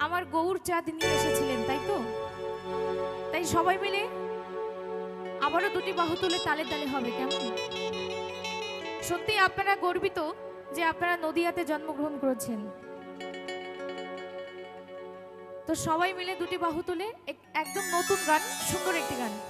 আমার গৌর চাঁদ নিয়ে এসেছিলেন, তাই তো? তাই সবাই মিলে আবারও দুটি বাহু তুলে তালে তালে হবে, কেমন? সত্যি আপনারা গর্বিত যে আপনারা নদিয়াতে জন্মগ্রহণ করেছেন। তো সবাই মিলে দুটি বাহু তুলে এক- একদম নতুন গান, সুন্দর একটি গান।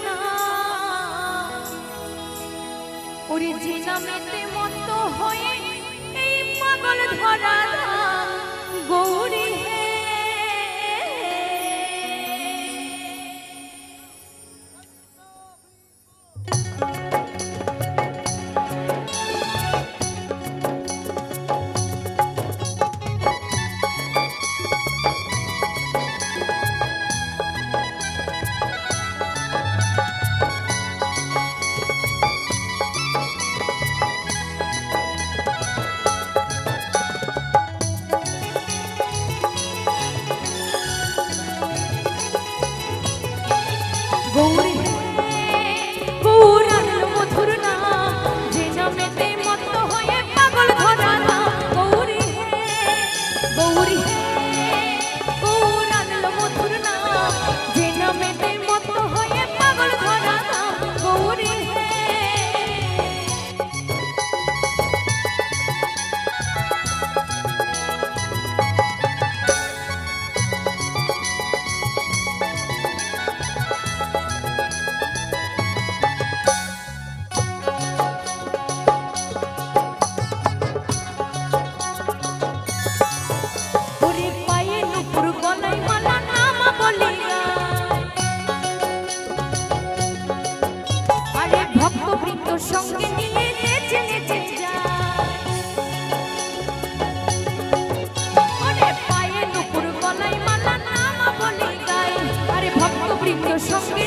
ওরে যে নামেতে মত হয়ে এই পাগল ধরা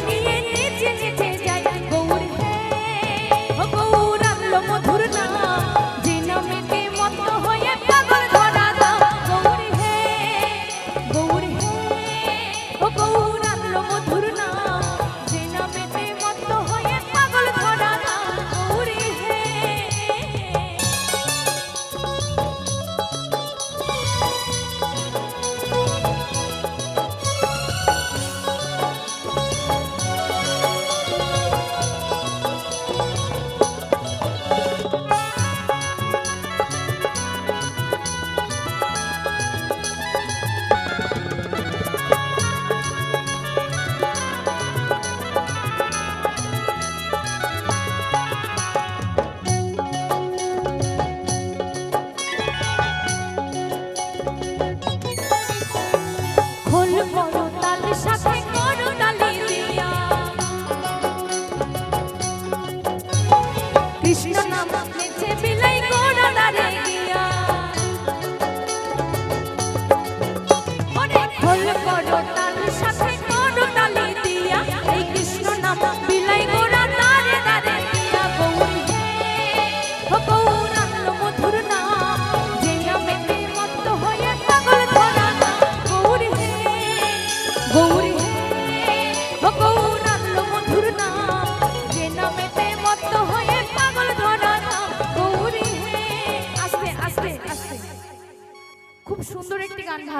নিয়ে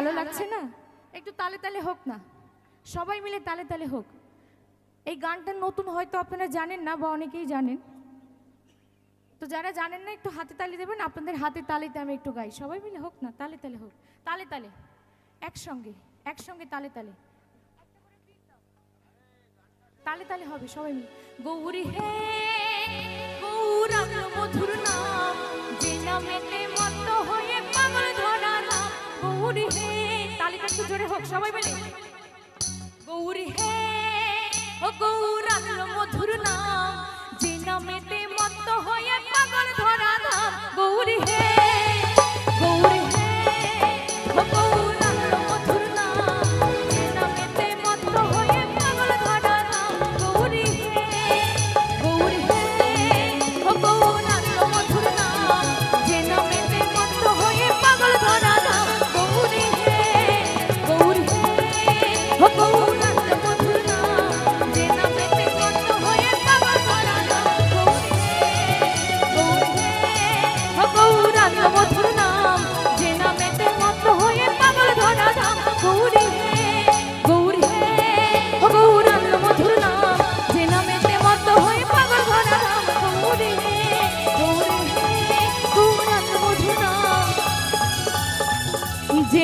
ভালো লাগছে না? একটু তালে তালে হোক না। সবাই মিলে তালে তালে হোক। এই গানটা নতুন হয়তো আপনারা জানেন না বা অনেকেই জানেন। তো যারা জানেন না একটু হাতে তালি দেবেন আপনাদের হাতে তালিতে আমি একটু গাই। সবাই মিলে হোক না তালে তালে হোক। তালে তালে। একসঙ্গে একসঙ্গে তালে তালে। তালে তালে হবে সবাই মিলে। গৌরী হে গৌরাঙ্গ মধুর নাম। জোরে হোক সবাই মিলে। গৌরী হে ও গৌরাঙ্গ মধুর নাম যে নামেতে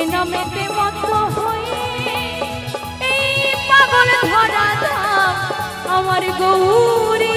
যে নামেতে মত হয়ে এই পাগল ধরা আমার গৌরী